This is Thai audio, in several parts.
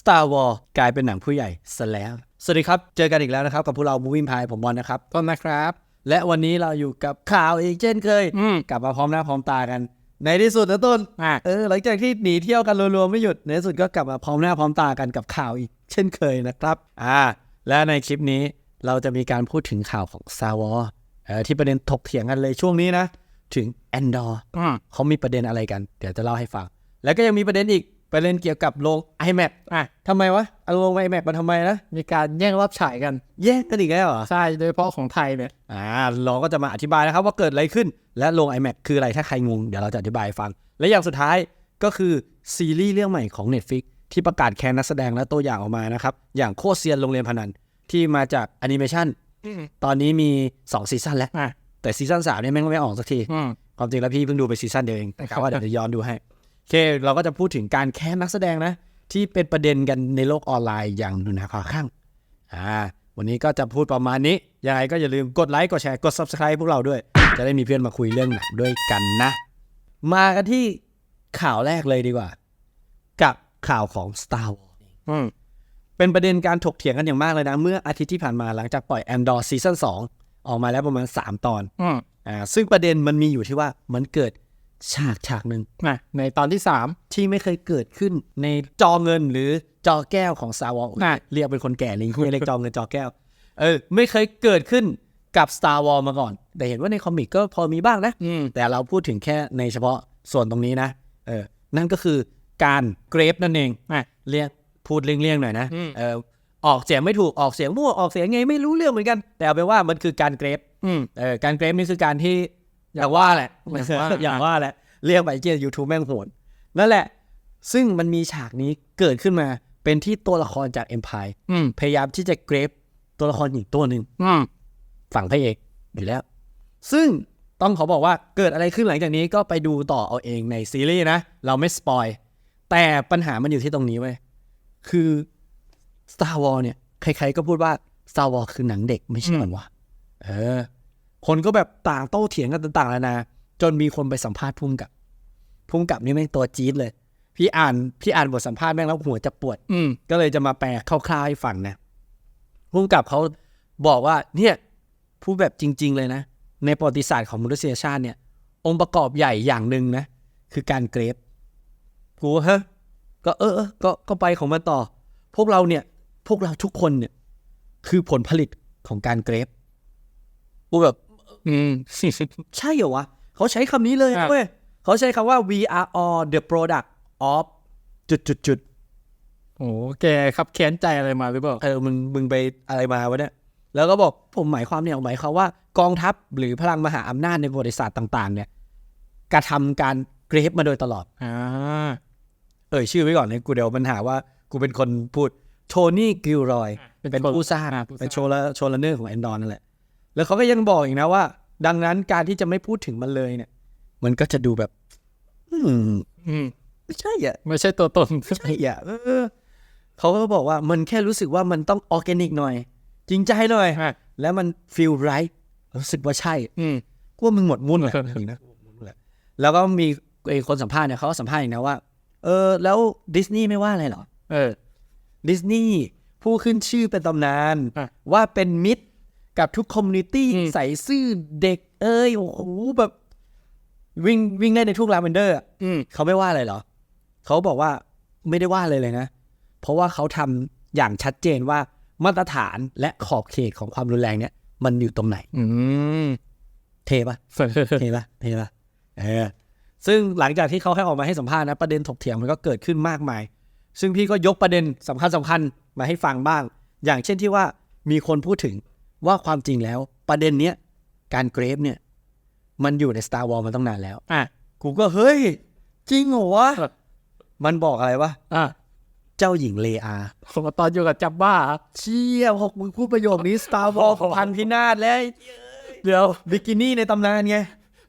Star Wars กลายเป็นหนังผู้ใหญ่ซะแล้ว สวัสดีครับ เจอกันอีกแล้วนะครับ กับพวกเรา Movie Empire ผมบอลนะครับ ต้นนะครับ และวันนี้เราอยู่กับข่าวอีกเช่นเคย อืม กลับมาพร้อมหน้าพร้อมตากัน ในที่สุดนะต้น อะ เออหลังจากที่หนีเที่ยวกันรัวๆไม่หยุด ในที่สุดก็กลับมาพร้อมหน้าพร้อมตากันกับข่าวอีก เช่นเคยนะครับ อ่า และในคลิปนี้เราจะมีการพูดถึงข่าวของ Star Wars เออที่ประเด็นถกเถียงกันเลยช่วงนี้นะ ถึง Andor อืม เขามีประเด็นอะไรกัน เดี๋ยวจะเล่าให้ฟัง แล้วก็ยังมีประเด็นอีก ประเด็นเกี่ยวกับโรง iMac อะทำไมวะเอาโรง iMac มาทำไมนะ มีการแย่งรอบฉายกัน แย่งกันอีกแล้วเหรอ ใช่ โดยเฉพาะของไทยเนี่ย อ่า เราก็จะมาอธิบายนะครับว่าเกิดอะไรขึ้น และโรง iMac คืออะไรถ้าใครงง เดี๋ยวเราจะอธิบายให้ฟัง และอย่างสุดท้ายก็คือซีรีส์เรื่องใหม่ของ Netflix ที่ประกาศแคนนักแสดงและตัวอย่างออกมานะครับ อย่างโคตรเซียนโรงเรียนพนันที่มาจากแอนิเมชันอืมตอนนี้มี2ซีซั่นแล้วอะแต่ซีซั่นสามเนี่ยแม่งไม่ออกสักทีอืมความจริงแล้วพี่เพิ่งดูไปซีซั่นเดียวเองแต่ครับว่าเดี๋ยวจะย้อนดูให้โอ เคเราก็จะพูดถึงการแค้นนักแสดงนะ ที่เป็นประเด็นกันในโลกออนไลน์อย่างหนุนหาข่าวข้างอ่าวันนี้ก็จะพูดประมาณนี้ ยังไงก็อย่าลืมกดไลค์กดแชร์กด subscribe พวกเราด้วย จะได้มีเพื่อนมาคุยเรื่องหนังด้วยกันนะ มากันที่ข่าวแรกเลยดีกว่า กับข่าวของ Star Wars อืมเป็นประเด็นการถกเถียงกันอย่างมากเลยนะ เมื่ออาทิตย์ที่ผ่านมาหลังจากปล่อย Andor Season 2 ออกมาแล้วประมาณ 3 ตอนอืมอ่าซึ่งประเด็นมันมีอยู่ที่ว่ามันเกิด ฉากฉากหนึ่งอะในตอนที่สามที่ไม่เคยเกิดขึ้นในจอเงินหรือจอแก้วของ Star Wars อะเรียกเป็นคนแก่เลยไม่เรียกจอเงินจอแก้ว เออ ไม่เคยเกิดขึ้นกับ Star Wars มาก่อน แต่เห็นว่าในคอมิกก็พอมีบ้างนะอืมแต่เราพูดถึงแค่ในเฉพาะส่วนตรงนี้นะ เออ นั่นก็คือการเกรฟนั่นเองอะเรียกพูดเลี่ยงๆหน่อยนะอืมเออ ออกเสียงไม่ถูก ออกเสียงมั่ว ออกเสียงไงไม่รู้เรื่องเหมือนกัน แต่เอาเป็นว่ามันคือการเกรฟอืมเออ การเกรฟนี่คือการที่ อย่างว่าแหละ อย่างว่าอย่างว่าแหละ เรียกไปเจียยูทูบแม่งโหดนั่นแหละ ซึ่งมันมีฉากนี้เกิดขึ้นมาเป็นที่ตัวละครจาก Empire อืมพยายามที่จะเกรฟตัวละครอีกตัวหนึ่งอืมฝั่งพระเอกอยู่แล้ว ซึ่งต้องขอบอกว่าเกิดอะไรขึ้นหลังจากนี้ก็ไปดูต่อเอาเองในซีรีส์นะ เราไม่สปอยแต่ปัญหามันอยู่ที่ตรงนี้เว้ยคือ Star Wars เนี่ย ใครๆก็พูดว่า Star Wars คือหนังเด็กไม่ใช่เหรอวะเออ คนก็แบบต่างโต้เถียงกันต่างๆนานาจนมีคนไปสัมภาษณ์พุ่มกับพุ่มกับนี่แม่งตัวจี๊ดเลย พี่อ่านพี่อ่านบทสัมภาษณ์แม่งแล้วหัวจะปวด อืมก็เลยจะมาแปลคร่าวๆให้ฟังนะพุ่มกับเขาบอกว่าเนี่ยพูดแบบจริง ๆ เลยนะ ในประวัติศาสตร์ของมนุษยชาติเนี่ย องค์ประกอบใหญ่อย่างหนึ่งนะ คือการเกรฟกูว่าฮะก็เออเออก็ก็ไปของมันต่อ พวกเราเนี่ย พวกเราทุกคนเนี่ย คือผลผลิตของการเกรฟกูแบบ อืมใช่เหรอวะ เขาใช้คำนี้เลยครับเว้ยเขาใช้คำว่า we are all the product of จุดจุดจุดโอ้แกครับแค้นใจอะไรมาหรือเปล่า เออ มึง มึงไปอะไรมาวะเนี่ย แล้วก็บอกผมหมายความเนี่ยหมายความว่ากองทัพหรือพลังมหาอำนาจในประวัติศาสตร์ต่างๆ เนี่ยกระทำการเกรฟมาโดยตลอดอ่าเอ่ยชื่อไว้ก่อนเลยกูเดี๋ยวปัญหาว่า กูเป็นคนพูดโทนี่กิลรอย เป็นผู้สร้างอ่าผู้สร้างเป็นโชว์ละโชว์ละเนอร์ของแอนดอนนั่นแหละ แล้วเขาก็ยังบอกอีกนะว่า ดังนั้นการที่จะไม่พูดถึงมันเลยเนี่ย มันก็จะดูแบบ อืมอืมไม่ใช่อะไม่ใช่ตัวตนใช่อะเออเขาก็บอกว่ามันแค่รู้สึกว่ามันต้องออร์แกนิกหน่อย จริงใจหน่อยอะแล้วมันฟีลไรท์รู้สึกว่าใช่ อืมกูว่ามึงหมดมุ่นแหละเออจริงนะหมดมุ่นแหละแล้วก็มีไอ้คนสัมภาษณ์เนี่ยเขาก็สัมภาษณ์อีกนะว่า เออ แล้วดิสนีย์ไม่ว่าอะไรเหรอ เออ ดิสนีย์ผู้ขึ้นชื่อเป็นตำนานอะว่าเป็นมิตร กับทุกคอมมูนิตี้อืมใส่ซื่อเด็กเอ้ยโอ้โหแบบ วิ่งวิ่งได้ในทุกลาเวนเดอร์อะอืมเขาไม่ว่าอะไรเหรอ เขาบอกว่าไม่ได้ว่าเลยเลยนะ เพราะว่าเขาทำอย่างชัดเจนว่ามาตรฐานและขอบเขตของความรุนแรงเนี่ย มันอยู่ตรงไหนอืมเทปะเทปะเทปะเออซึ่งหลังจากที่เขาให้ออกมาให้สัมภาษณ์นะ ประเด็นถกเถียงมันก็เกิดขึ้นมากมาย ซึ่งพี่ก็ยกประเด็นสำคัญสำคัญมาให้ฟังบ้าง อย่างเช่นที่ว่ามีคนพูดถึง ว่าความจริงแล้วประเด็นเนี้ยการเกรฟเนี่ย มันอยู่ใน Star Wars มาตั้งนานแล้ว อะกูก็เฮ้ย จริงเหรอวะเออมันบอกอะไรวะอะเจ้าหญิงเลอาผมตอนอยู่กับจับบ้า เชี่ยพอมึงพูดประโยคนี้ Star Wars พันพินาศแล้ว เดี๋ยวบิกินี่ในตำนานไง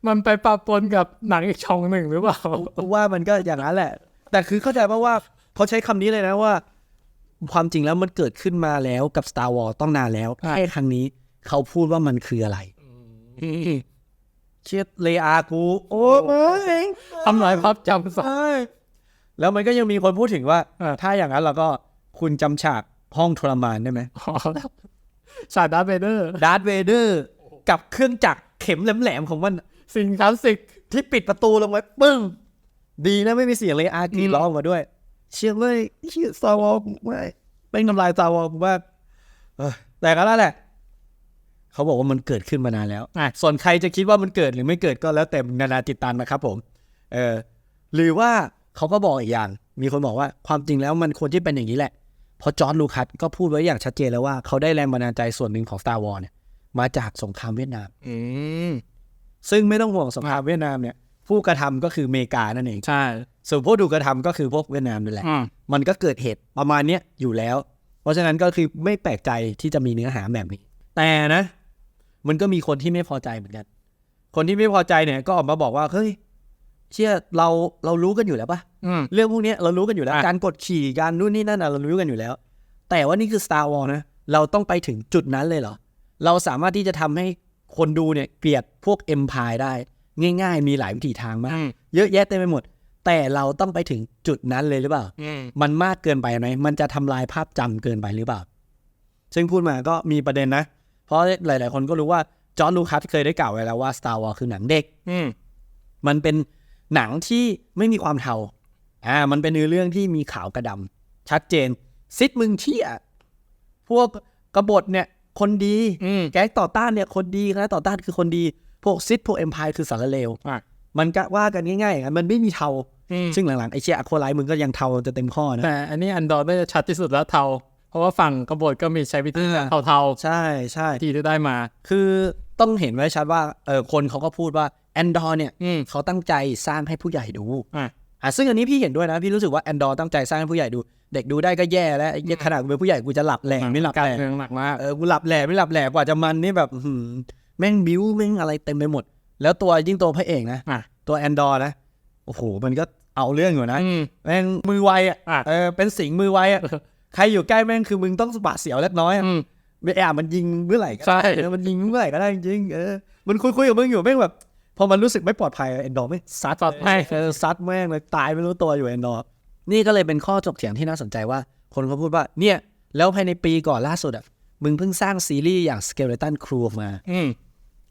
มันไปปะปนกับหนังอีกช่องหนึ่งหรือเปล่ากูว่ามันก็อย่างนั้นแหละ แต่คือเข้าใจป่าว่าเขาใช้คำนี้เลยนะว่า ความจริงแล้วมันเกิดขึ้นมาแล้วกับ Star Wars ต้องนานแล้วอะแค่ครั้งนี้เขาพูดว่ามันคืออะไรอืมเชียเลอากู โอ้ยทำลายภาพจำซะใช่แล้วมันก็ยังมีคนพูดถึงว่าอะถ้าอย่างนั้นเราก็คุณจำฉากห้องทรมานได้ไหมอ๋อแล้วฉากดาร์ธเวเดอร์ดาร์ธเวเดอร์ กับเครื่องจักรเข็มแหลมๆของมันสิ่งคลาสสิกที่ปิดประตูลงไว้ปึ้ง ดีนะไม่มีเสียงเลยอาร์กรีดร้องออกมาด้วย เชื่อเลยเชื่อซาวอลไม่เป็นทำลายซาวอลผมว่าเออแต่ก็แล้วแหละเขาบอกว่ามันเกิดขึ้นมานานแล้วอะส่วนใครจะคิดว่ามันเกิดหรือไม่เกิดก็แล้วแต่นานาจิตตันนะครับผมเออหรือว่าเขาก็บอกอีกอย่าง มีคนบอกว่าความจริงแล้วมันควรที่เป็นอย่างนี้แหละ เพราะจอร์ดลูคัสก็พูดไว้อย่างชัดเจนแล้วว่าเขาได้แรงบันดาลใจส่วนหนึ่งของ Star Wars เนี่ยมาจากสงครามเวียดนามอืมซึ่งไม่ต้องห่วงสงครามเวียดนามเนี่ย ผู้กระทำก็คืออเมริกานั่นเองใช่ ส่วนผู้ถูกกระทำก็คือพวกเวียดนามนั่นแหละอืมมันก็เกิดเหตุประมาณเนี้ยอยู่แล้ว เพราะฉะนั้นก็คือไม่แปลกใจที่จะมีเนื้อหาแบบนี้ แต่นะ มันก็มีคนที่ไม่พอใจเหมือนกัน คนที่ไม่พอใจเนี่ยก็ออกมาบอกว่าเฮ้ยเชื่อเราเรารู้กันอยู่แล้วปะอืมเรื่องพวกเนี้ยเรารู้กันอยู่แล้วอะการกดขี่การนู่นนี่นั่นน่ะเรารู้กันอยู่แล้ว แต่ว่านี่คือ Star Wars นะเราต้องไปถึงจุดนั้นเลยเหรอ เราสามารถที่จะทำให้คนดูเนี่ยเกลียดพวก Empire ได้ ง่าย ๆ มีหลายวิธีทางมากอืมเยอะแยะเต็มไปหมด แต่เราต้องไปถึงจุดนั้นเลยหรือเปล่าอืมมันมากเกินไปไหม มันจะทำลายภาพจำเกินไปหรือเปล่า ซึ่งพูดมาก็มีประเด็นนะ เพราะหลาย ๆ คนก็รู้ว่าจอห์นลูคัสเคยได้กล่าวไว้แล้วว่า Star Wars คือหนังเด็กอืมมันเป็นหนังที่ไม่มีความเทา อ่า มันเป็นเนื้อเรื่องที่มีขาวกระดำชัดเจน ซิดมึงเที่ยพวกกบฏเนี่ย คนดีอืมแก๊งต่อต้านเนี่ย คนดีคณะต่อต้านคือคนดี พวกซิดพวกเอ็มพายคือสารเลวอะ มันก็ว่ากันง่ายๆอย่างนั้นมันไม่มีเทาอืมซึ่งหลังๆไอเชียอโคไลท์มึงก็ยังเทาจะเต็มข้อนะแต่อันนี้อันดอร์น่าจะชัดที่สุดแล้วเทา เพราะว่าฝั่งกบฏก็มีใช้วิธีเออเทาใช่ใช่ๆที่ที่ได้มา คือต้องเห็นไว้ชัดว่าเออคนเขาก็พูดว่าแอนดอร์เนี่ยอืมเขาตั้งใจสร้างให้ผู้ใหญ่ดูอะอะซึ่งอันนี้พี่เห็นด้วยนะ พี่รู้สึกว่าแอนดอร์ตั้งใจสร้างให้ผู้ใหญ่ดู เด็กดูได้ก็แย่แล้วไอ้เหี้ยขนาดกูเป็นผู้ใหญ่กูจะหลับแหล่ไม่หลับการแหล่เมืองหนักมากเออกูหลับแหล่ไม่หลับแหล่กว่าจะมันนี่แบบอื้อหือแม่งบิ้วแม่งอะไรเต็มไปหมด แล้วตัวยิ่งตัวพระเอกนะอะ ตัวแอนดอร์นะ โอ้โห มันก็เอาเรื่องอยู่นะ อืม แม่งมือไวอะอะ เออเป็นสิงห์มือไวอะ ใครอยู่ใกล้แม่งคือมึงต้องสะบัดเสียวเล็กน้อยอะอืม ไม่แอบมันยิงเมื่อไหร่ก็ใช่ เออมันยิงเมื่อไหร่ก็ได้จริงๆเออ มันคุยคุยกับมึงอยู่แม่งแบบ พอมันรู้สึกไม่ปลอดภัยเอนดอร์ไม่งซัดซัดให้ เออซัดแม่งเลยตายไม่รู้ตัวอยู่เอนดอร์นี่ก็เลยเป็นข้อจกเถียงที่น่าสนใจว่า คนเขาพูดว่า เนี่ย แล้วภายในปีก่อนล่าสุดอะ มึงเพิ่งสร้างซีรีส์อย่าง Skeleton Crew ออกมา อืม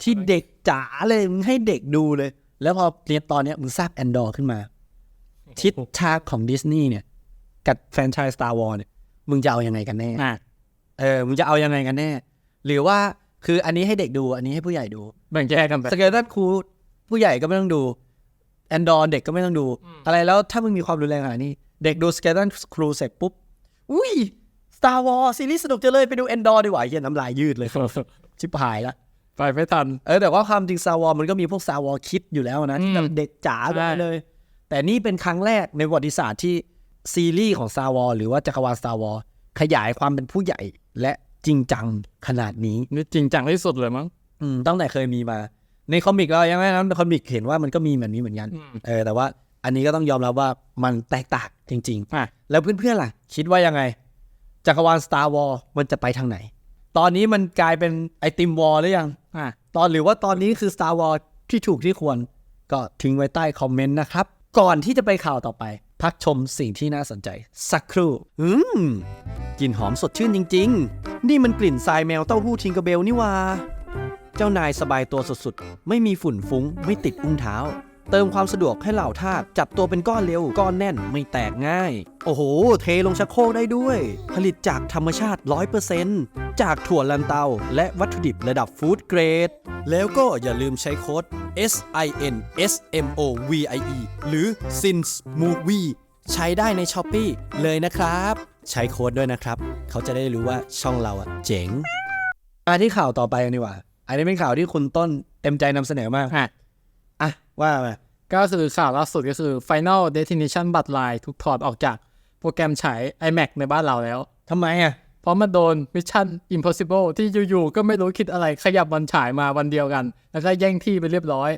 ที่เด็กจ๋าเลยมึงให้เด็กดูเลย แล้วพอเรียนตอนเนี้ยมึงสร้างแอนดอร์ขึ้นมา ทิศทางของดิสนีย์เนี่ย กับแฟรนไชส์ Star Wars เนี่ยมึงจะเอายังไงกันแน่อะเออมึงจะเอายังไงกันแน่ หรือว่าคืออันนี้ให้เด็กดู อันนี้ให้ผู้ใหญ่ดูแบ่งแยกกันไปสเกลตันครูผู้ใหญ่ก็ไม่ต้องดูแอนดอร์เด็กก็ไม่ต้องดู อะไรแล้วถ้ามึงมีความรุนแรงขนาดนี้ เด็กดูสเกลตันครูเสร็จปุ๊บ อุ้ย Star Wars ซีรีส์สนุกจังเลยไปดูแอนดอร์ดีกว่าเฮียน้ำลายยืดเลย ชิบหายละ ไปไม่ทัน เออแต่ว่าความจริง Star Wars มันก็มีพวก Star Wars คิดอยู่แล้วนะที่แบบอืมเด็กจ๋าแบบใช่นั้นเลย แต่นี่เป็นครั้งแรกในประวัติศาสตร์ที่ซีรีส์ของ Star Wars หรือว่าจักรวาล Star Wars ขยายความเป็นผู้ใหญ่และจริงจังขนาดนี้นี่จริงจังที่สุดเลยมั้งอืมตั้งแต่เคยมีมา ในคอมิกเรายังไม่นะในคอมิกเห็นว่ามันก็มีแบบนี้เหมือนกันอืมเออแต่ว่าอันนี้ก็ต้องยอมรับว่ามันแตกต่างจริงอะๆแล้วเพื่อนๆล่ะ คิดว่ายังไง จักรวาล Star Wars มันจะไปทางไหน ตอนนี้มันกลายเป็นไอติมวอลหรือยัง อะตอนหรือว่าตอนนี้คือ Star Wars ที่ถูกที่ควร ก็ทิ้งไว้ใต้คอมเมนต์นะครับ ก่อนที่จะไปข่าวต่อไป พักชมสิ่งที่น่าสนใจ สักครู่ อืมกลิ่นหอมสดชื่นจริง ๆ นี่มันกลิ่นทรายแมวเต้าหู้ทิงเกอร์เบลนี่หว่า เจ้านายสบายตัวสุดๆ ไม่มีฝุ่นฟุ้ง ไม่ติดอุ้งเท้า เติมความสะดวกให้เหล่าทาสจับตัวเป็นก้อนเร็ว ก้อนแน่นไม่แตกง่าย โอ้โห เทลงชักโครกได้ด้วย ผลิตจากธรรมชาติ 100%จากถั่วลันเตา และวัตถุดิบระดับฟู้ดเกรด แล้วก็อย่าลืมใช้โค้ด S I N S M O V I E หรือ SINS Movie ใช้ได้ใน s h อ p e e เลยนะครับ ใช้โค้ดด้วยนะครับ เขาจะได้รู้ว่าช่องเราอะเจ๋งมาที่ข่าวต่อไปกันดีกว่า อันนี้เป็นข่าวที่คุณต้นเต็มใจนำเสนอมากอะอะ ว่ามาก็คือข่าวล่าสุดก็คือ Final Destination บัตรลายถูกถอดออกจากโปรแกรมฉาย iMac ในบ้านเราแล้วทำไมอะ เพราะมันโดน Mission Impossible ที่อยู่ๆ ก็ไม่รู้คิดอะไรขยับวันฉายมาวันเดียวกัน แล้วก็แย่งที่ไปเรียบร้อย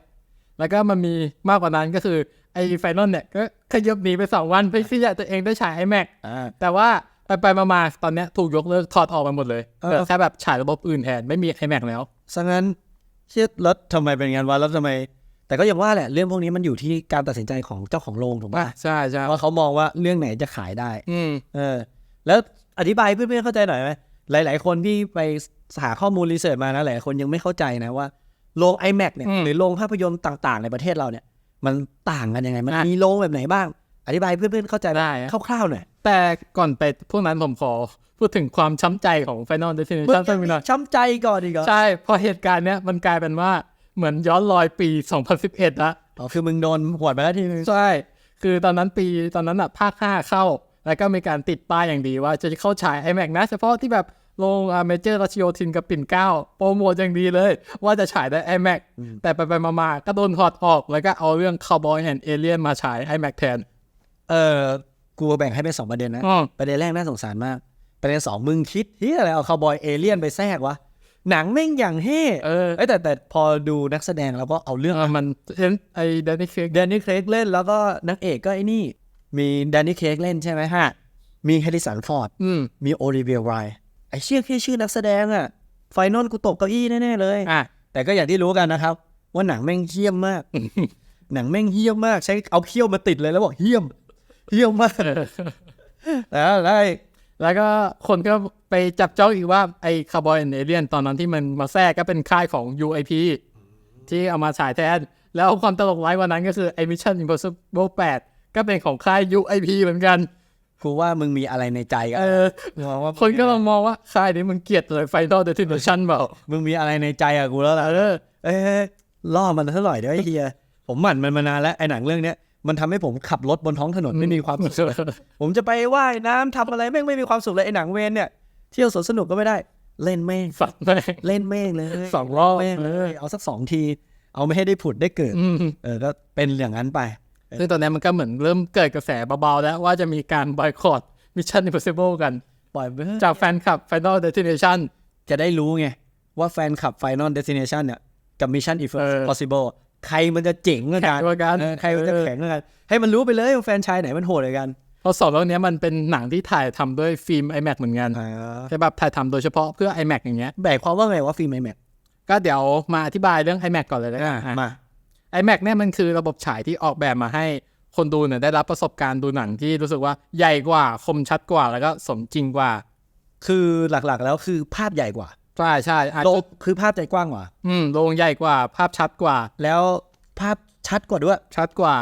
แล้วก็มันมีมากกว่านั้นก็คือไอ้ไฟนอลเนี่ย ก็ขยับหนีไปสองวันเพื่อที่จะตัวเองได้ฉาย iMac อ่าแต่ว่าไปไปๆมาๆตอนเนี้ยถูกยกเลิกถอดออกไปหมดเลยเออเหลือแค่แบบฉายระบบอื่นแทนไม่มี iMac แล้วซะงั้นเชื่อแล้วทำไมเป็นงานวะแล้วทำไม แต่ก็อย่างว่าแหละเรื่องพวกนี้มันอยู่ที่การตัดสินใจของเจ้าของโรงถูกไหมอะใช่ใช่ว่าเขามองว่าเรื่องไหนจะขายได้ อืมเออ แล้วอธิบายให้เพื่อนๆเข้าใจหน่อยไหมหลาย ๆ คนที่ไปหาข้อมูลรีเสิร์ชมานะหลายคนยังไม่เข้าใจนะว่าโรง iMac เนี่ยอืมหรือโรงภาพยนตร์ต่าง ๆ ในประเทศเราเนี่ยมันต่างกันยังไง มันอะมีโรงแบบไหนบ้าง อธิบายให้เพื่อนๆเข้าใจได้อะคร่าวๆหน่อยแต่ก่อนไปพวกนั้นผมขอพูดถึงความช้ำใจของ Final Destination สักหน่อยช้ำใจก่อนดีกว่าใช่เพอเหตุการณ์เนี้ยมันกลายเป็นว่า เหมือนย้อนรอยปี 2011ละอ๋อคือมึงโดนหวดไปแล้วทีนึงใช่ คือตอนนั้นปีตอนนั้นอะภาค5เข้า แล้วก็มีการติดป้ายอย่างดีว่าจะเข้าฉาย iMac นะ เฉพาะที่แบบโรงเมเจอร์รัชโยธินกับปิ่นเกล้าโปรโมทอย่างดีเลย ว่าจะฉายได้ iMac แต่ไปไปๆมาๆ ก็โดนถอดออก แล้วก็เอาเรื่อง Cowboy and Alien มาฉาย iMac แทน เออกูแบ่งให้เป็นสองประเด็นนะอืมประเด็นแรกน่าสงสารมาก ประเด็นสองมึงคิดที่อะไรเอาคาวบอยเอเลี่ยนไปแทรกวะ หนังแม่งอย่างเฮ่เออเอ้ยแต่แต่พอดูนักแสดงแล้วก็เอาเรื่องเออมันเห็นไอ้แดนนี่เค้กแดนนี่เครกเล่นแล้วก็นักเอกก็ไอ้นี่ มีแดนนี่เครกเล่นใช่ไหมฮะ มีแฮร์ริสันฟอร์ดอืมมีโอลิเวียไรไอเชี่ยแค่ชื่อนักแสดงอะไฟนอลกูตกเก้าอี้แน่ๆเลยอะแต่ก็อย่างที่รู้กันนะครับ ว่าหนังแม่งเฮี้ยมมาก หนังแม่งเฮี้ยมมากใช้เอาเขี้ยวมาติดเลยแล้วบอกเฮี้ยมเฮี้ยมมากแล้วแล้วไอ้ แล้วก็คนก็ไปจับจ้องอีกว่าไอ้คาร์บอยเอเลียนตอนนั้นที่มันมาแทรกก็เป็นค่ายของ UIP ที่เอามาฉายแทน แล้วความตลกร้ายกว่านั้นก็คือไอ้ Mission Impossible 8ก็เป็นของค่าย UIP เหมือนกันกูว่ามึงมีอะไรในใจกันเออมองว่าคนก็ลองมองว่าค่ายนี้มึงเกลียดเลย Final Destination เปล่ามึงมีอะไรในใจอะกูแล้วล่ะเออเอ้ยล่อมันเท่าไหร่เดี๋ยวไอ้เฮียผมหมั่นมันมานานแล้วไอ้หนังเรื่องเนี้ย มันทำให้ผมขับรถบนท้องถนนไม่มีความสุขผมจะไปว่ายน้ำทำอะไรแม่งไม่มีความสุขเลยไอ้หนังเวนเนี่ยเที่ยวสวนสนุกก็ไม่ได้ เล่นแม่งฝันแม่งเล่นแม่งเลยสองรอบแม่งเลยเอาสักสองที เอาไม่ให้ได้ผุดได้เกิดอืมเออก็เป็นอย่างนั้นไปซึ่งตอนนี้มันก็เหมือนเริ่มเกิดกระแสเบาๆแล้วว่าจะมีการบอยคอร Mission Impossible กันปล่อยไปเถอะจากแฟนคลับ Final Destination จะได้รู้ไง ว่าแฟนคลับ Final Destination เนี่ยกับ Mission เออ Impossible ใครมันจะเจ๋งกว่ากันแข็งกว่ากันเออใครมันจะเออแข็งกว่ากัน ให้มันรู้ไปเลยว่าแฟนชายไหนมันโหดกว่ากันเพราะสองเรื่องนี้มันเป็นหนังที่ถ่ายทำด้วยฟิล์ม iMac เหมือนกันใช่แบบถ่ายทำโดยเฉพาะเพื่อ iMac อย่างเงี้ยแบกความว่าไงว่าฟิล์มไอแม็กก็เดี๋ยวมาอธิบายเรื่อง iMac ก่อนเลยแล้วกันมา iMac เนี่ยมันคือระบบฉายที่ออกแบบมาให้คนดูเนี่ยได้รับประสบการณ์ดูหนังที่รู้สึกว่าใหญ่กว่าคมชัดกว่าแล้วก็สมจริงกว่า คือหลักๆแล้วคือภาพใหญ่กว่า ใช่ใช่อาจโลจะกคือภาพใจกว้างกว่า อืมโรงใหญ่กว่า ภาพชัดกว่า แล้วภาพชัดกว่าด้วย ชัดกว่า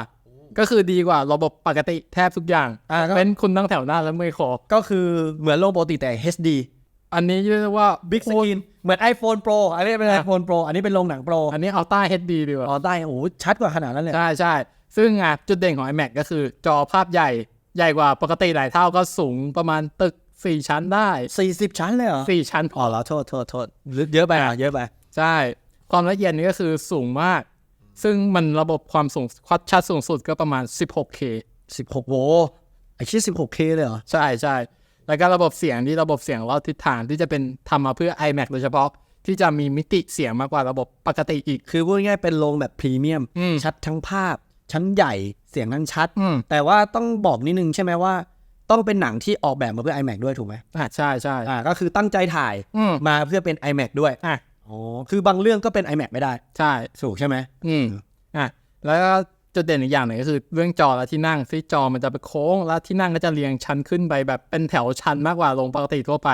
ก็คือดีกว่าระบบปกติแทบทุกอย่างอ่าก็ เป็นคุณนั่งแถวหน้าแล้วไม่ขอ ก็คือเหมือนโลกปกติแต่ HD อันนี้เรียกว่า Big Screen เหมือน iPhone Pro อันนี้เป็น iPhone Pro อันนี้เป็นโรงหนัง Pro อันนี้เอาต้า HD ดีกว่า อ๋อได้โอ้โหชัดกว่าขนาดนั้นเลย ใช่ใช่ ซึ่งอะจุดเด่นของ iMac ก็คือจอภาพใหญ่ใหญ่กว่าปกติหลายเท่าก็สูงประมาณตึก 4ชั้นได้40ชั้นเลยเหรอ4ชั้นอ๋อแล้วโทษโทษโทษเยอะไปอะเยอะไป ใช่ ความละเอียดนี่ก็คือสูงมาก ซึ่งมันระบบความสูงควัดชัดสูงสุดก็ประมาณ 16K 16โวไอ้ชี้ 16K เลยเหรอ ใช่ใช่แล้วก็ระบบเสียงที่ระบบเสียงรอบทิศทางที่จะเป็นทำมาเพื่อ iMac โดยเฉพาะที่จะมีมิติเสียงมากกว่าระบบปกติอีก คือพูดง่ายๆเป็นโรงแบบพรีเมียมอืมชัดทั้งภาพ ชั้นใหญ่เสียงทั้งชัดอืมแต่ว่าต้องบอกนิดนึงใช่ไหมว่า ต้องเป็นหนังที่ออกแบบมาเพื่อ iMac ด้วยถูกไหมอะใช่ใช่อ่าก็คือตั้งใจถ่ายอืมมาเพื่อเป็น iMac ด้วยอะอ๋อคือบางเรื่องก็เป็น iMac ไม่ได้ใช่ถูกใช่ไหมอืมอะแล้วก็จุดเด่นอีกอย่างหนึ่งก็คือเรื่องจอและที่นั่งที่จอมันจะไปโค้ง แล้วที่นั่งก็จะเรียงชั้นขึ้นไปแบบเป็นแถวชันมากกว่าลงปกติทั่วไป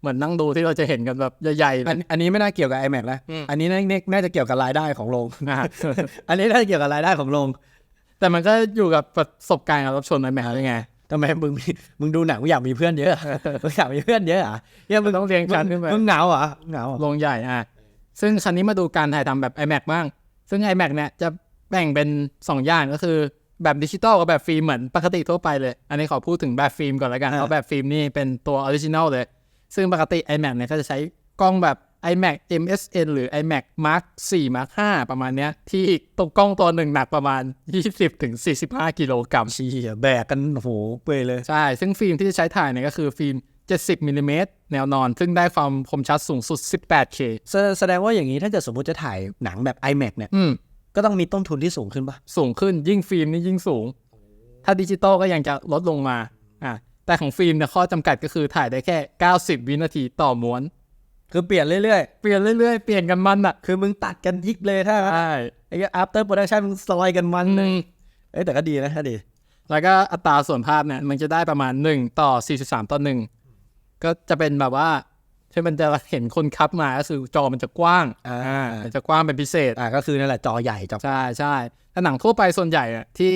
เหมือนนั่งดูที่เราจะเห็นกันแบบใหญ่ๆเลอันยอันนี้ไม่น่าเกี่ยวกับ iMac แล้วอืม อันนี้น่าน่าน่าจะเกี่ยวกับรายได้ของโรง นะ อันนี้น่าจะเกี่ยวกับรายได้ของโรงแต่มันก็อยู่กับประสบการณ์การรับชมในแมวยังไง ทำไมมึงมีมึงดูหนังมึงอยากมีเพื่อนเยอะมึงอยากมีเพื่อนเยอะเหรอะเนี่ยมึงต้องเรียงชั้นขึ้นไปมึงเหงาเหรอเหงาเหรอโรงใหญ่อะซึ่งคันนี้มาดูการถ่ายทำแบบ iMac บ้าง ซึ่ง iMac เนี่ยจะแบ่งเป็น 2 อย่างก็คือแบบดิจิตอลกับแบบฟิล์มเหมือนปกติทั่วไปเลย อันนี้ขอพูดถึงแบบฟิล์มก่อนแล้วกัน เพราะแบบฟิล์มนี่เป็นตัวออริจินอลเลย ซึ่งปกติ iMac เนี่ยก็จะใช้กล้องแบบ iMac MSN หรือ iMac Mark 4 Mark 5 ประมาณเนี้ย ที่ตัวกล้องตัวหนึ่งหนักประมาณ 20-45 กิโลกรัมเชี่ยแบกกันโอ้โหเปอยเลย ใช่ ซึ่งฟิล์มที่จะใช้ถ่ายเนี่ยก็คือฟิล์ม 70มิลลิเมตรแนวนอน ซึ่งได้ความคมชัดสูงสุด 18K แสแสดงว่าอย่างนี้ถ้าเกิดสมมติจะถ่ายหนังแบบ iMac เนี่ยอืมก็ต้องมีต้นทุนที่สูงขึ้นปะสูงขึ้นยิ่งฟิล์มนี่ยิ่งสูง ถ้าดิจิตอลก็ยังจะลดลงมาอะแต่ของฟิล์มเนี่ยข้อจำกัดก็คือถ่ายได้แค่ 90 วินาทีต่อม้วน คือเปลี่ยนเรื่อยเปลี่ยนเรื่อยๆ เปลี่ยนกันมันอะๆคือมึงตัดกันยิกเลยถ้าใช่ไอ้ after production มึงซอยกันมันหนึ่งเอ้ยแต่ก็ดีนะถ้าดี แล้วก็อัตราส่วนภาพเนี่ยมันจะได้ประมาณ 1 ต่อ 43 ต่อ 1 ก็จะเป็นแบบว่าที่มันจะเห็นคนคับมาก็คือจอมันจะกว้างอ่ามันจะกว้างเป็นพิเศษอ่าก็คือนั่นแหละจอใหญ่จอใช่ใช่แต่หนังทั่วไปส่วนใหญ่อะที่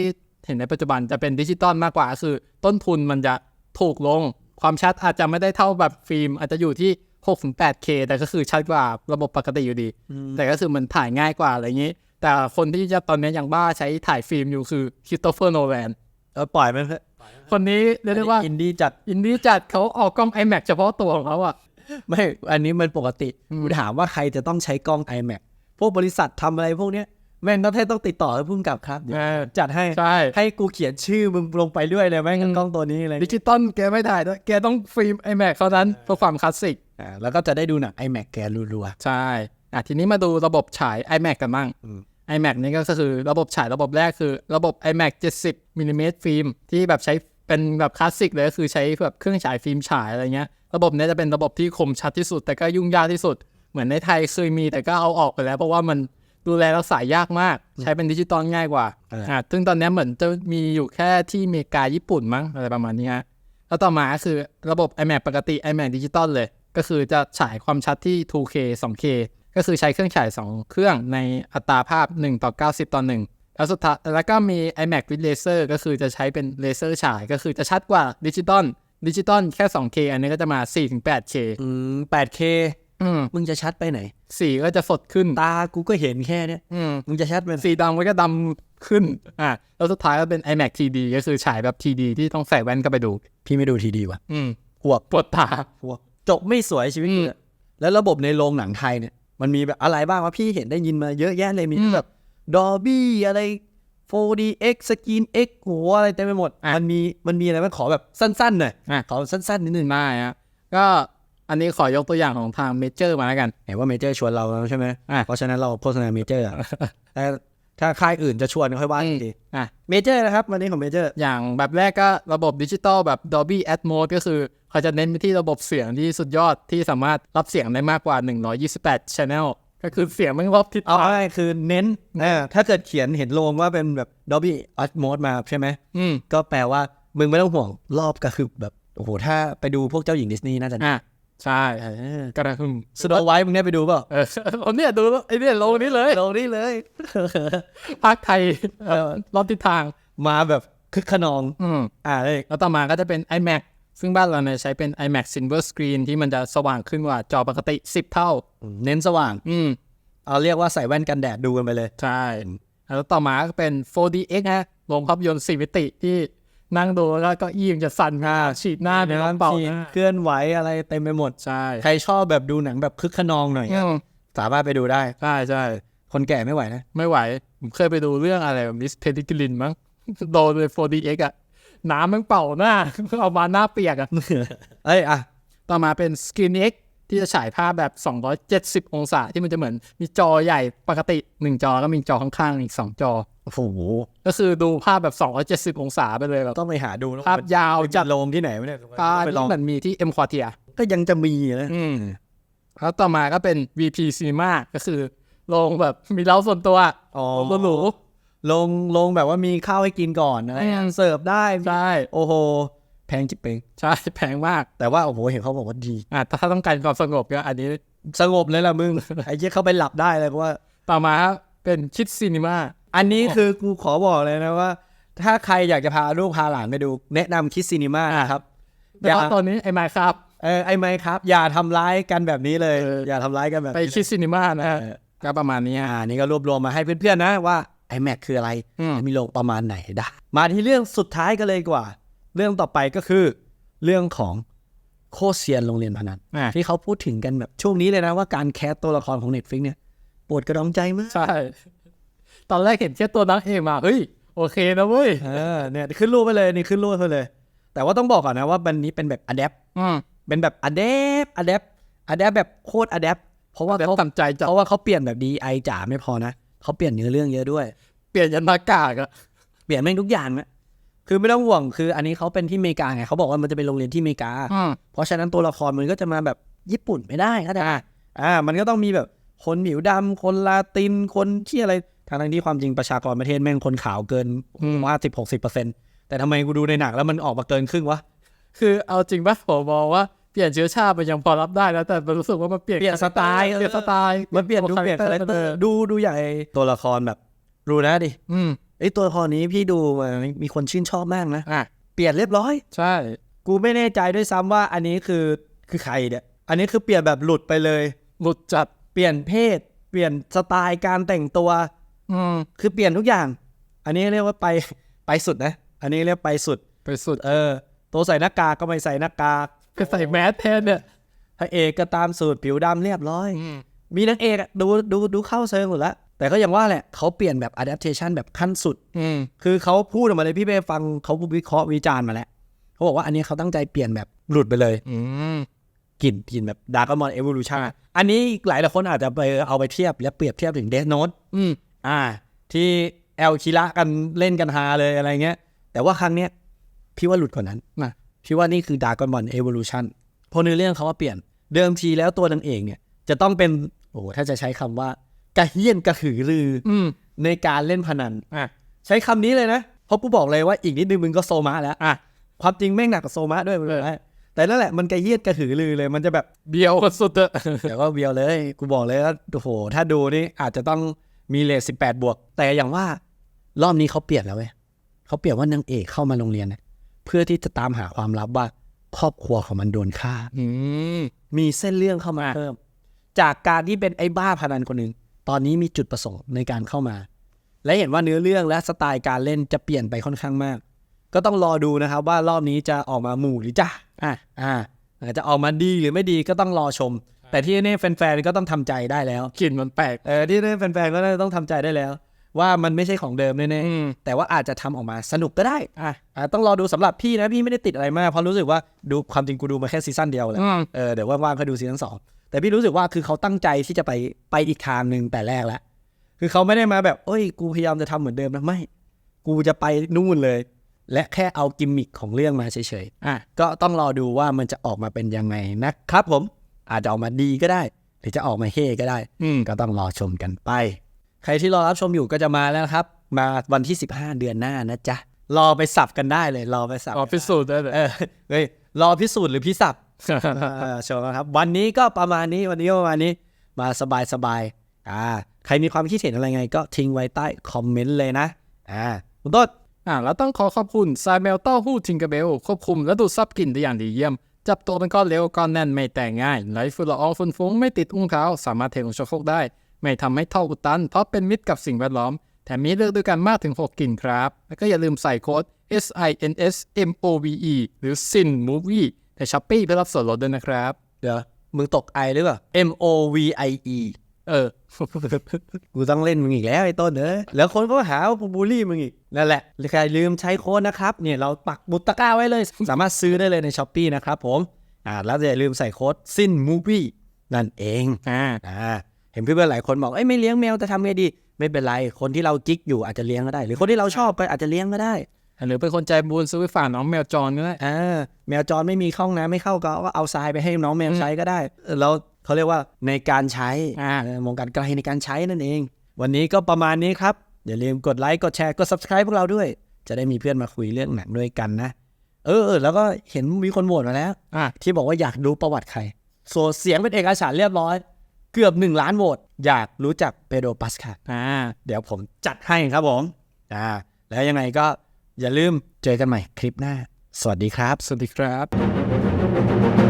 เห็นในปัจจุบันจะเป็นดิจิตอลมากกว่าก็คือ ต้นทุนมันจะถูกลง ความชัดอาจจะไม่ได้เท่าแบบฟิล์ม อาจจะอยู่ที่ 6-8K แต่ก็คือชัดกว่าระบบปกติอยู่ดี แต่ก็คือมันถ่ายง่ายกว่าอะไรอย่างนี้ แต่คนที่จะตอนนี้ยังบ้าใช้ถ่ายฟิล์มอยู่คือค h ิ s โตเฟอร์โนแลนเออปล่อยมันเถอะคนนี้เรียกได้ว่าอินดี้จัดอินดี้จัดเขาออกกล้อง iMac เฉพาะตัวของเขาอะไม่อันนี้มันปกติอืมกูถามว่าใครจะต้องใช้กล้อง iMac พวกบริษัททำอะไรพวกเนี้ยแม่งต้องให้ต้องติดต่อให้พุ่งกับครับเดี๋ยวเออจัดให้ใช่ให้กูเขียนชื่อมึงลงไปด้วยเลยแม่งกล้องตัวนี้อะไรดิจิตอลแกไม่ถ่ายด้วยแกต้องฟิล์ม iMac เท่านั้นเพื่อความคลาสสิก อ่าแล้วก็จะได้ดูหนัง iMac แกรัวใช่อะทีนี้มาดูระบบฉาย iMac กันบ้างอืม iMac นี่ก็คือระบบฉายระบบแรกคือระบบ iMac 70มิลลิเมตรฟิล์มที่แบบใช้เป็นแบบคลาสสิกเลยก็คือใช้แบบเครื่องฉายฟิล์มฉายอะไรเงี้ย ระบบเนี้ยจะเป็นระบบที่คมชัดที่สุด แต่ก็ยุ่งยากที่สุด เหมือนในไทยเคยมีแต่ก็เอาออกไปแล้ว เพราะว่ามันดูแลรักษายากมาก ใช้เป็นดิจิตอลง่ายกว่าเอออ่อะซึ่งตอนเนี้ยเหมือนจะมีอยู่แค่ที่อเมริกาญี่ปุ่นมั้งอะไรประมาณนี้ฮะแล้วต่อมาก็คือระบบ iMac ปกติ iMac ดิจิตอลเลย ก็คือจะฉายความชัดที่ 2K 2K ก็คือใช้เครื่องฉาย 2 เครื่องในอัตราภาพ 1 ต่อ 90 ต่อ 1 แล้วสุดท้ายแล้วก็มี iMac with laser ก็คือจะใช้เป็นเลเซอร์ฉายก็คือจะชัดกว่าดิจิตอลดิจิตอลแค่ 2K อันนี้ก็จะมา 4-8K ๆอืม 8K อืมมึงจะชัดไปไหน สีก็จะสดขึ้น ตากูก็เห็นแค่เนี้ยอืมมึงจะชัดไปไหนสีดำมันก็ดำขึ้น อะ แล้วสุดท้ายก็เป็น iMac TD ก็คือฉายแบบ TD ที่ต้องใส่แว่นเข้าไปดู พี่ไม่ดูทีดีว่ะอืมหวกปวดตาหวก จบไม่สวยชีวิตกูเนี่ยแล้วระบบในโรงหนังไทยเนี่ย มันมีแบบอะไรบ้างวะพี่เห็นได้ยินมาเยอะแยะเลยมีอืมแบบดอบี้อะไร 4DX Screen X โหอะไรเต็มไปหมดอะมันมีมันมีอะไรบ้างขอแบบสั้นๆหน่อยอะขอสั้นๆนิดนึงได้ฮะก็อันนี้ขอยกตัวอย่างของทางเมเจอร์มาแล้วกัน เห็นว่าเมเจอร์ชวนเราแล้วใช่ไหมอะเพราะฉะนั้นเราโฆษณาเมเจอร์แต่ ถ้าค่ายอื่นจะชวนค่อยว่าอือีมกทีอะเมเจอร์นะครับ วันนี้ของเมเจอร์ อย่างแบบแรกก็ระบบดิจิตอลแบบ Dolby Atmos ก็คือเขาจะเน้นไปที่ระบบเสียงที่สุดยอดที่สามารถรับเสียงได้มากกว่า 128 Channel ก็คือเสียงไม่งรอบทิศเอาทางง่ายๆคือเน้นเออถ้าเกิดเขียนเห็นโลงว่าเป็นแบบ Dolby Atmos มาใช่ไหมอืมก็แปลว่ามึงไม่ต้องห่วงรอบก็คือแบบโอ้โหถ้าไปดูพวกเจ้าหญิงดิสนีย์น่าจะอะ ใช่เออกระหึ่มสโนไวท์มึงได้ไปดูเปล่าเออผมเนี่ยดูแล้วไอ้เนี่ยลงนี้เลยโลนี่เลยภาคไทยเอ่อรอบทิศทางมาแบบคึกขนองอืมอ่าเลยแล้วต่อมาก็จะเป็น iMac ซึ่งบ้านเราเนี่ยใช้เป็น iMac Silver Screen ที่มันจะสว่างขึ้นกว่าจอปกติ 10 เท่า เน้นสว่าง อืมเอาเรียกว่าใส่แว่นกันแดดดูกันไปเลย ใช่ แล้วต่อมาก็เป็น 4DX ฮะโรงภาพยนตร์4มิติที่ นั่งดูแล้วก็เก็อี้มันจะสั่นมาฉีดหน้าเป็นน้ำเป่าที่หน้าเคลื่อนไหวอะไรเต็มไปหมดใช่ใครชอบแบบดูหนังแบบคึกขนองหน่อยอืมสามารถไปดูได้ใช่ใช่คนแก่ไม่ไหวนะ ไม่ไหว ผมเคยไปดูเรื่องอะไรมิสเพดิกลินมั้งโดนเลย 4DX อะน้ำมันเป่าหน้าเอามาหน้าเปียกอะเอ้ยอะต่อมาเป็น Screen X ที่จะฉายภาพแบบ 270 องศาที่มันจะเหมือนมีจอใหญ่ปกติ 1 จอแล้วมีจอข้างๆ อีก 2 จอ โอ้โห ก็คือดูภาพแบบ 270 องศาไปเลยแบบต้องไปหาดูแล้วภาพยาวจัจัดดโรงที่ไหนวะเนี่ยภาพไปลองที่มันมีที่ M Quartier ก็ยังจะมีนะอืมแล้วต่อมาก็เป็น VP Cinema ก็คือโรงแบบมีเล้าส่วนตัวอ๋อหรูลงลงแบบว่ามีข้าวให้กินก่อนอะไรอืมเสิร์ฟได้ๆใช่โอ้โห แพงจิบเปงใช่แพงมาก แต่ว่าโอ้โหเห็นเขาบอกว่าดีอะถ้าต้องการความสงบก็อันนี้สงบเลยล่ะมึง ไอ้เจ๊เขาไปหลับได้เลยเพราะว่าต่อมาเป็นคิดซีนีมาอันนี้คือกูขอบอกเลยนะว่า ถ้าใครอยากจะพาลูกพาหลานไปดู แนะนำคิดซีนีมาครับแต่ว่าตอนนี้ไอ้ไมค์ครับ เออไอ้ไมค์ครับ อย่าทำร้ายกันแบบนี้เลยเอออย่าทำร้ายกันแบบไปนี้ คิดซีนีมานะฮะเออ ก็ประมาณนี้ฮะ อ่านี่ก็รวบรวมมาให้เพื่อนๆนะว่า iMac คืออะไรอืม มีโลงประมาณไหนได้ มาที่เรื่องสุดท้ายกันเลยดีกว่า เรื่องต่อไปก็คือเรื่องของโคชเซียนโรงเรียนพนันอะที่เขาพูดถึงกันแบบช่วงนี้เลยนะว่าการแคสตัวละครของ Netflix เนี่ยปวดกระดองใจมาก ใช่ ตอนแรกเห็นแค่ตัวนักเอกมา เฮ้ย โอเคนะเว้ย เออเนี่ยขึ้นรูปไปเลยนี่ขึ้นรูปไปเลย แต่ว่าต้องบอกก่อนนะว่าบันนี้เป็นแบบ adapt อืมเป็นแบบ adapt adapt adapt แบบโคตร adapt เพราะว่าเดี๋ยวเขาทำใจจับเพราะว่าเขาเปลี่ยนแบบ DI จ๋าไม่พอนะเขาเปลี่ยนเนื้อเรื่องเยอะด้วย เปลี่ยนยันหน้ากากอะ เปลี่ยนแม่งทุกอย่างนะ คือไม่ต้องห่วงคืออันนี้เขาเป็นที่อเมริกาไงเขาบอกว่ามันจะเป็นโรงเรียนที่อเมริกา อืมเพราะฉะนั้นตัวละครมันก็จะมาแบบญี่ปุ่นไม่ได้เข้าใจปะอ่า มันก็ต้องมีแบบคนผิวดำคนลาตินคนที่อะไรทางทที่ความจริงประชากรประเทศแม่งคนขาวเกินอืม ว่าสิบหกสิบเปอร์เซ็นต์แต่ทำไมกูดูในหนังแล้วมันออกมาเกินครึ่งวะ คือเอาจริงปะผมมองว่าเปลี่ยนเชื้อชาติมันยังพอรับได้นะแต่มันรู้สึกว่ามันเปลี่ยนเปลี่ยนสไตล์ เปลี่ยนสไตล์มันเปลี่ยนดูเปลี่ยนคาแรคเตอร์ดูดูใหญ่ตัวละครแบบรู้นะดิ อืม ไอยตัวละครนี้พี่ดูมามีคนชื่นชอบมากนะ อะ เปลี่ยนเรียบร้อย ใช่ กูไม่แน่ใจด้วยซ้ำว่าอันนี้คือคือใครเนี่ย อันนี้คือเปลี่ยนแบบหลุดไปเลย หลุดจัดเปลี่ยนเพศ เปลี่ยนสไตล์การแต่งตัว อืมคือเปลี่ยนทุกอย่าง อันนี้เรียกว่าไปไปสุดนะ อันนี้เรียกไปสุด ไปสุด เออ ตัวใส่หน้ากากก็ไม่ใส่หน้ากากไปใส่แมสแทนเนี่ยพระเอกก็ตามสูตรผิวดำเรียบร้อยอืมมีนางเอกอะดูดูดูเข้าเซิงหมดแล้ว แต่ก็อย่างว่าแหละเขาเปลี่ยนแบบ adaptation แบบขั้นสุดอืมคือเขาพูดออกมาเลยพี่เป้ฟังเขาวิเคราะห์วิจารณ์มาแล้วเขาบอกว่าอันนี้เขาตั้งใจเปลี่ยนแบบหลุดไปเลยอืมกลิ่นกลิ่นแบบดาร์กมอนเอว u ลูชันอันนี้หลายหลายคนอาจจะไปเอาไปเทียบและเปรียบเทียบถึงเด n โน t อืมอ่า ที่แอลคิระกันเล่นกันฮาเลยอะไรเงี้ย แต่ว่าครั้งเนี้ยพี่ว่าหลุดกว่านั้นนะพี่ว่านี่คือดาร์กมอนเอว u ลูชันเพราะในเรื่องเขาว่าเปลี่ยนเดิมทีแล้วตัวนางเอกเนี่ย จะต้องเป็นโอ้โหถ้าจะใช้คำว่า กระเฮี้ยนกระหือรืออืมในการเล่นพนัน อะใช้คำนี้เลยนะ เพราะกูบอกเลยว่าอีกนิดนึงมึงก็โซมะแล้ว อะ ความจริงแม่งหนักกว่าโซมะด้วยมึงรู้ไหมแต่นั่นแหละมันกระเฮี้ยนกระหือรือเลยมันจะแบบ เบียวสุดอะ เดี๋ยวก็เบียวเลย กูบอกเลยว่าโอ้โห ถ้าดูนี่อาจจะต้องมีเลทสิบแปดบวก แต่อย่างว่ารอบนี้เขาเปลี่ยนแล้วเว้ยเขาเปลี่ยนว่านางเอกเข้ามาโรงเรียนเนี่ยเพื่อที่จะตามหาความลับว่าครอบครัวของมันโดนฆ่า อืม มีเส้นเรื่องเข้ามาเพิ่ม จากการที่เป็นไอ้บ้าพนันคนหนึ่ง ตอนนี้มีจุดประสงค์ในการเข้ามา และเห็นว่าเนื้อเรื่องและสไตล์การเล่นจะเปลี่ยนไปค่อนข้างมาก ก็ต้องรอดูนะครับว่ารอบนี้จะออกมาหมู่หรือจ้าอะอ่าอาจจะออกมาดีหรือไม่ดีก็ต้องรอชม แต่ที่แน่แฟนๆก็ต้องทำใจได้แล้วกลิ่นมันแปลกเออที่แน่แฟนๆก็น่าจะต้องทำใจได้แล้ว ว่ามันไม่ใช่ของเดิมแน่อืมๆแต่ว่าอาจจะทำออกมาสนุกก็ได้อะอ่าต้องรอดูสำหรับพี่นะพี่ไม่ได้ติดอะไรมากเพราะรู้สึกว่าดูความจริงกูดูมาแค่ซีซั่นเดียวแหละอืมเออเดี๋ยวว่างๆก็ดูซีซั่นสอง แต่พี่รู้สึกว่าคือเขาตั้งใจที่จะไปไปอีกทางหนึ่งแต่แรกแล้วคือเขาไม่ได้มาแบบเอ้ย กูพยายามจะทำเหมือนเดิมนะไม่ กูจะไปนู่นเลย และแค่เอากิมมิคของเรื่องมาเฉยอะๆก็ต้องรอดูว่ามันจะออกมาเป็นยังไงนะครับผม อาจจะออกมาดีก็ได้ หรือจะออกมาเฮ่ก็ได้อืมก็ต้องรอชมกันไป ใครที่รอรับชมอยู่ก็จะมาแล้วนะครับ มาวันที่ 15 เดือนหน้านะจ๊ะรอไปสับกันได้เลย รอไปสับอ๋อพิสูจน์ได้เลยเออเฮ้ยรอพิสูจน์หรือพิสับเออ ชมครับ วันนี้ก็ประมาณนี้วันนี้ประมาณนี้มาสบายสบายๆอ่าใครมีความคิดเห็นอะไรไง ก็ทิ้งไว้ใต้คอมเมนต์เลยนะอ่าคุณต้นอ่าแล้วต้องขอขอบคุณซายเมลเต้าหู้ทิงเกร์เบล ควบคุมและดูดซับกลิ่นได้อย่างดีเยี่ยม จับตัวเป็นก้อนเร็วก้อนแน่นไม่แต่ง่ายไหลฝุ่นละอองฝุ่นฟุ้งไม่ติดอุ้งเท้าสามารถเทลงชักโครกได้ ไม่ทำให้ท่ออุดตัน เพราะเป็นมิตรกับสิ่งแวดล้อมแถมมีเลือกด้วยกันมากถึง 6กลิ่นครับ แล้วก็อย่าลืมใส่โค้ด S I N S M O V E หรือ SIN Movie ในช้อปปี้เพื่อรับส่วนลดด้วยนะครับ เดี๋ยวมึงตกไอหรือเปล่า M O V I E เออ กูต้องเล่นมึงอีกแล้วไอ้ต้นเอ้ยแล้วคนก็หาว่ากูบูลลี่มึงอีก นั่นแหละใครลืมใช้โค้ดนะครับ เนี่ยเราปักหมุดตะกร้าไว้เลย สามารถซื้อได้เลยในช้อปปีนะครับผม อ่า แล้วอย่าลืมใส่โค้ดสิ้นมูฟี่นั่นเอง อ่า อ่า เห็นเพื่อนๆหลายคนบอก เอ้ยไม่เลี้ยงแมวจะทำไงดี ไม่เป็นไร คนที่เรากิ๊กอยู่อาจจะเลี้ยงก็ได้ หรือคนที่เราชอบก็อาจจะเลี้ยงก็ได้ หรือเป็นคนใจบุญซื้อไปฝากน้องแมวจรก็ได้อ่าแมวจรไม่มีเข้าห้องน้ำไม่เข้าก็เอาทรายไปให้น้องแมวใช้ก็ได้เออแล้วเขาเรียกว่าในการใช้อ่าเออมองการไกลในการใช้นั่นเอง วันนี้ก็ประมาณนี้ครับ อย่าลืมกดไลค์กดแชร์กด subscribe พวกเราด้วย จะได้มีเพื่อนมาคุยเรื่องหนังด้วยกันนะ เออเออแล้วก็เห็นมีคนโหวตมาแล้วอะที่บอกว่าอยากรู้ประวัติใครโส่เสียงเป็นเอกฉันท์เรียบร้อย เกือบหนึ่งล้านโหวตอยากรู้จักเปโดรปัสคาอ่าเดี๋ยวผมจัดให้ครับผมอ่าแล้วยังไงก็ อย่าลืมเจอกันใหม่คลิปหน้า สวัสดีครับ สวัสดีครับ